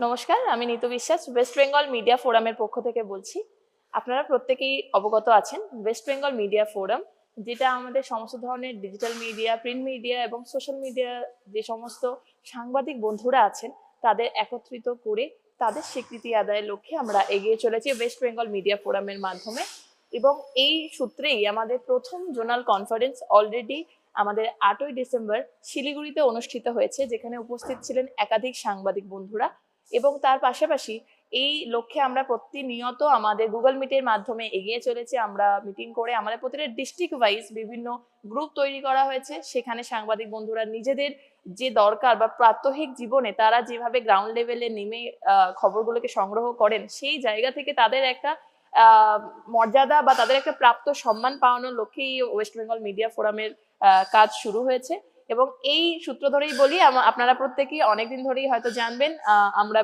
নমস্কার, আমি নিতু বিশ্বাস ওয়েস্ট বেঙ্গল মিডিয়া ফোরামের পক্ষ থেকে বলছি। আপনারা প্রত্যেকেই অবগত আছেন ওয়েস্ট বেঙ্গল মিডিয়া ফোরাম যেটা আমাদের সমস্ত ধরনের ডিজিটাল মিডিয়া প্রিন্ট মিডিয়া এবং সোশ্যাল মিডিয়া যে সমস্ত সাংবাদিক বন্ধুরা আছেন, তাদের একত্রিত করে তাদের স্বীকৃতি আদায়ের লক্ষ্যে আমরা এগিয়ে চলেছি ওয়েস্ট বেঙ্গল মিডিয়া ফোরামের মাধ্যমে। এবং এই সূত্রেই আমাদের প্রথম জোনাল কনফারেন্স অলরেডি আমাদের আটই ডিসেম্বর শিলিগুড়িতে অনুষ্ঠিত হয়েছে, যেখানে উপস্থিত ছিলেন একাধিক সাংবাদিক বন্ধুরা। এবং তার পাশাপাশি এই লক্ষ্যে আমরা প্রতিনিয়ত আমাদের গুগল মিটের মাধ্যমে এগিয়ে চলেছে। আমরা মিটিং করে আমাদের প্রতিটা ডিস্ট্রিক্ট ওয়াইজ বিভিন্ন গ্রুপ তৈরি করা হয়েছে। সেখানে সাংবাদিক বন্ধুরা নিজেদের যে দরকার বা প্রাত্যহিক জীবনে তারা যেভাবে গ্রাউন্ড লেভেলে নেমে খবরগুলোকে সংগ্রহ করেন, সেই জায়গা থেকে তাদের একটা মর্যাদা বা তাদের একটা প্রাপ্ত সম্মান পাওয়ানোর লক্ষ্যেই ওয়েস্ট বেঙ্গল মিডিয়া ফোরামের কাজ শুরু হয়েছে। এবং এই সূত্র ধরেই বলি আপনারা প্রত্যেকেই অনেকদিন ধরেই হয়তো জানবেন আমরা